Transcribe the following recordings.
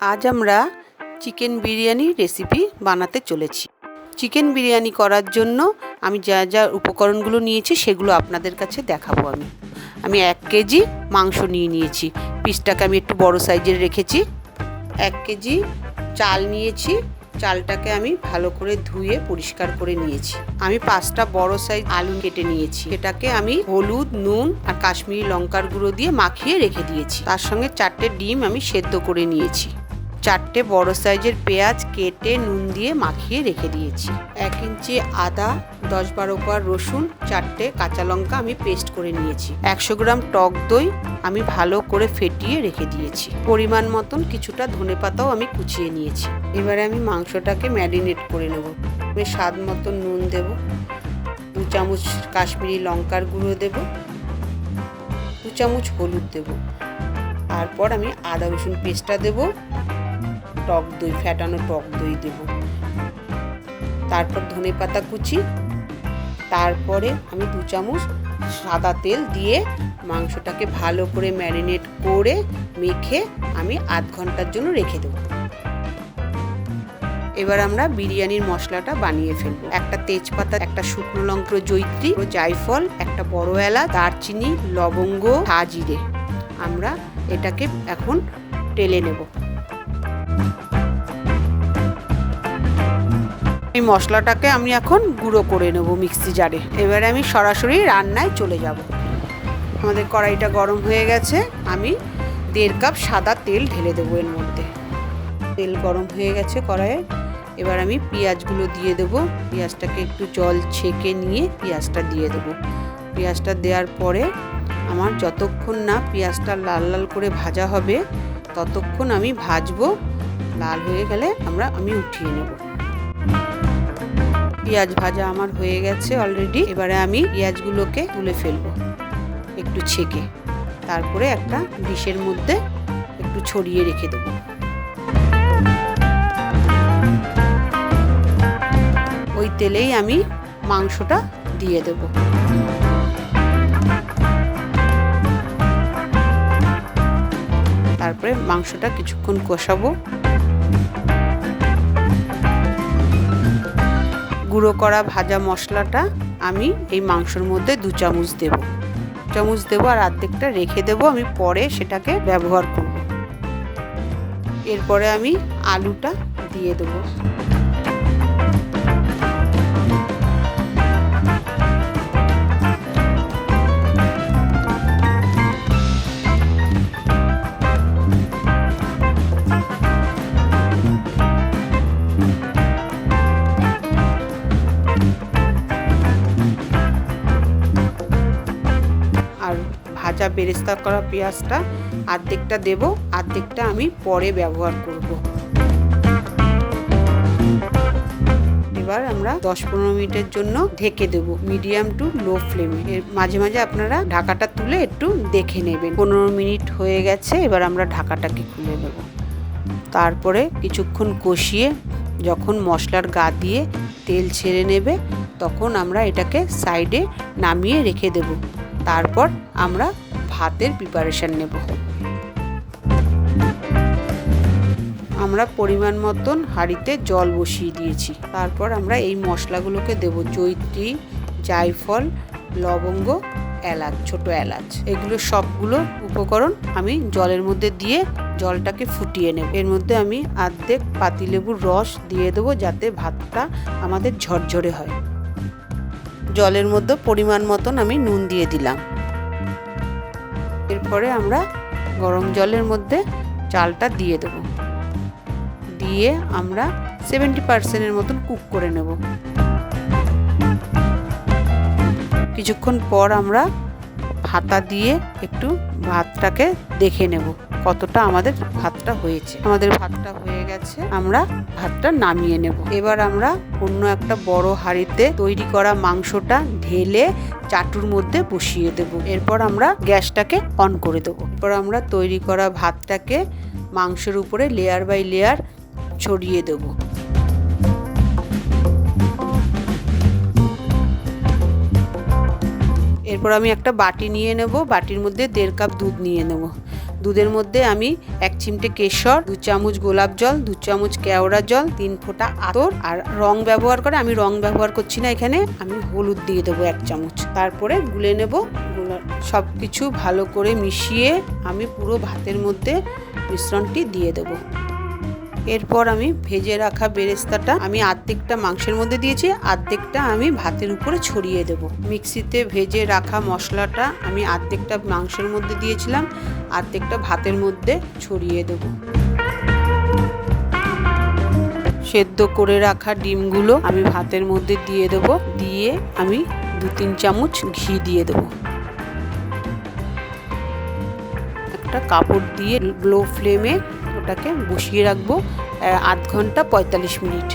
আজ আমরা chicken biryani recipe বানাতে চলেছি। চিকেন বিরিয়ানি করার জন্য আমি যা যা উপকরণগুলো নিয়েছি সেগুলো আপনাদের কাছে দেখাবো আমি। আমি এক কেজি মাংস নিয়ে নিয়েছি। পিসটাকে আমি একটু বড় সাইজের রেখেছি। এক কেজি চাল নিয়েছি। চালটাকে আমি ভালো করে ধুয়ে পরিষ্কার করে নিয়েছি। আমি পাঁচটা বড় সাইজ আলু কেটে নিয়েছি। এটাকে আমি হলুদ, নুন আর কাশ্মীরি লঙ্কার গুঁড়ো দিয়ে মাখিয়ে রেখে দিয়েছি। তার সঙ্গে চারটে ডিম আমি সেদ্ধ করে নিয়েছি। চারটে বড় সাইজের পেঁয়াজ কেটে নুন দিয়ে মাখিয়ে রেখে দিয়েছি। এক ইঞ্চি আদা, দশ বারো কোয়া রসুন, চারটে কাঁচা লঙ্কা আমি পেস্ট করে নিয়েছি। একশো গ্রাম টক দই আমি ভালো করে ফেটিয়ে রেখে দিয়েছি। পরিমাণ মতন কিছুটা ধনে পাতাও আমি কুচিয়ে নিয়েছি। এবারে আমি মাংসটাকে ম্যারিনেট করে নেব। আমি স্বাদ মতন নুন দেব। দু চামচ কাশ্মীরি লঙ্কার গুঁড়ো দেব। দু চামচ হলুদ দেব। তারপর আমি আদা রসুন পেস্টটা দেবো। টক দই ফ্যাটানো টক দই দেব। তারপর ধনে পাতা কুচি। তারপরে আমি দু চামচ সাদা তেল দিয়ে মাংসটাকে ভালো করে ম্যারিনেট করে মেখে আমি আধ ঘণ্টার জন্য রেখে দেবো। এবার আমরা বিরিয়ানির মশলাটা বানিয়ে ফেলব। একটা তেজপাতা, একটা শুকনো লঙ্কা জৈত্রী জায়ফল, একটা বড় এলা দারচিনি, লবঙ্গ, হাজিরে। আমরা এটাকে এখন টেলে নেব। এই মশলাটাকে আমি এখন গুঁড়ো করে নেব মিক্সি জারে। এবারে আমি সরাসরি রান্নায় চলে যাব। আমাদের কড়াইটা গরম হয়ে গেছে। আমি দেড় কাপ সাদা তেল ঢেলে দেবো এর মধ্যে। তেল গরম হয়ে গেছে কড়াইয়ে। এবার আমি পেঁয়াজগুলো দিয়ে দেবো। পেঁয়াজটাকে একটু জল ছেঁকে নিয়ে পেঁয়াজটা দিয়ে দেবো। পেঁয়াজটা দেওয়ার পরে আমার যতক্ষণ না পেঁয়াজটা লাল লাল করে ভাজা হবে, ততক্ষণ আমি ভাজবো লাল হয়ে গেলে আমরা, আমি উঠিয়ে নেব। পেঁয়াজ ভাজা আমার হয়ে গেছে অলরেডি এবারে আমি পেঁয়াজগুলোকে তুলে ফেলব একটু ছেঁকে। তারপরে একটা ডিশের মধ্যে একটু ছড়িয়ে রেখে দেবো। ওই তেলেই আমি মাংসটা দিয়ে দেব। তারপরে মাংসটা কিছুক্ষণ কষাবো। গুঁড়ো করা ভাজা মশলাটা আমি এই মাংসর মধ্যে দু চামচ দেব। চামচ দেবো আর অর্ধেকটা রেখে দেব আমি পরে সেটাকে ব্যবহার করব। এরপরে আমি আলুটা দিয়ে দেবো। ভাজা বেরেস্তা করা পেঁয়াজটা, আর্ধেকটা দেব, আর্ধেকটা আমি পরে ব্যবহার করব। এবার আমরা দশ পনেরো মিনিটের জন্য ঢেকে দেব, মিডিয়াম টু লো ফ্লেমে। এর মাঝে মাঝে আপনারা ঢাকাটা তুলে একটু দেখে নেবেন। পনেরো মিনিট হয়ে গেছে, এবার আমরা ঢাকাটাকে খুলে দেব তারপরে কিছুক্ষণ কষিয়ে যখন মশলার গা দিয়ে তেল ছেড়ে নেবে, তখন আমরা এটাকে সাইডে নামিয়ে রেখে দেব। তারপর আমরা ভাতের প্রিপারেশান নেব। আমরা পরিমাণ মতন হাঁড়িতে জল বসিয়ে দিয়েছি। তারপর আমরা এই মশলাগুলোকে দেব জৈত্রী জায়ফল, লবঙ্গ, এলাচ, ছোট এলাচ। এগুলো সবগুলো উপকরণ আমি জলের মধ্যে দিয়ে জলটাকে ফুটিয়ে নেব। এর মধ্যে আমি আর্ধেক পাতিলেবুর রস দিয়ে দেবো যাতে ভাতটা আমাদের ঝরঝরে হয়। জলের মধ্যে পরিমাণ মতন আমি নুন দিয়ে দিলাম। এরপরে আমরা গরম জলের মধ্যে চালটা দিয়ে দেব। দিয়ে আমরা সেভেন্টি পার্সেন্টের মতন কুক করে নেব। কিছুক্ষণ পর আমরা হাতা দিয়ে একটু ভাতটাকে দেখে নেব। কতটা আমাদের ভাতটা হয়েছে। আমাদের ভাতটা হয়ে গেছে, আমরা ভাতটা নামিয়ে নেব। এবার আমরা অন্য একটা বড় হাঁড়িতে তৈরি করা মাংসটা ঢেলে চাটুর মধ্যে বসিয়ে দেব। এরপর আমরা গ্যাসটাকে অন করে দেবো। এরপর আমরা তৈরি করা ভাতটাকে মাংসের উপরে লেয়ার বাই লেয়ার ছড়িয়ে দেবো। এরপর আমি একটা বাটি নিয়ে নেব। বাটির মধ্যে দেড় কাপ দুধ নিয়ে নেব। দুধের মধ্যে আমি এক চিমটে কেশর, দু চামচ গোলাপ জল, দু চামচ কেওড়া জল, তিন ফোঁটা আতর আর রং ব্যবহার করে, আমি রং ব্যবহার করছি না এখানে, আমি হলুদ দিয়ে দেবো এক চামচ। তারপরে গুলে নেব সব কিছু ভালো করে মিশিয়ে আমি পুরো ভাতের মধ্যে মিশ্রণটি দিয়ে দেবো। এরপর আমি ভেজে রাখা বেরেস্তাটা আমি আর্ধেকটা মাংসের মধ্যে দিয়েছি, আর্ধেকটা আমি ভাতের উপরে ছড়িয়ে দেব। মিক্সিতে ভেজে রাখা মশলাটা আমি আর্ধেকটা মাংসের মধ্যে দিয়েছিলাম, আর্ধেকটা ভাতের মধ্যে ছড়িয়ে দেব। সেদ্ধ করে রাখা ডিমগুলো আমি ভাতের মধ্যে দিয়ে দেব, দিয়ে আমি দু তিন চামচ ঘি দিয়ে দেবো। একটা কাপড় দিয়ে লো ফ্লেমে ওটাকে বসিয়ে রাখব আধ ঘণ্টা পঁয়তাল্লিশ মিনিট।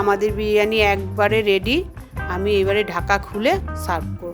আমাদের বিরিয়ানি একবারে রেডি আমি এবারে ঢাকা খুলে সার্ভ করব।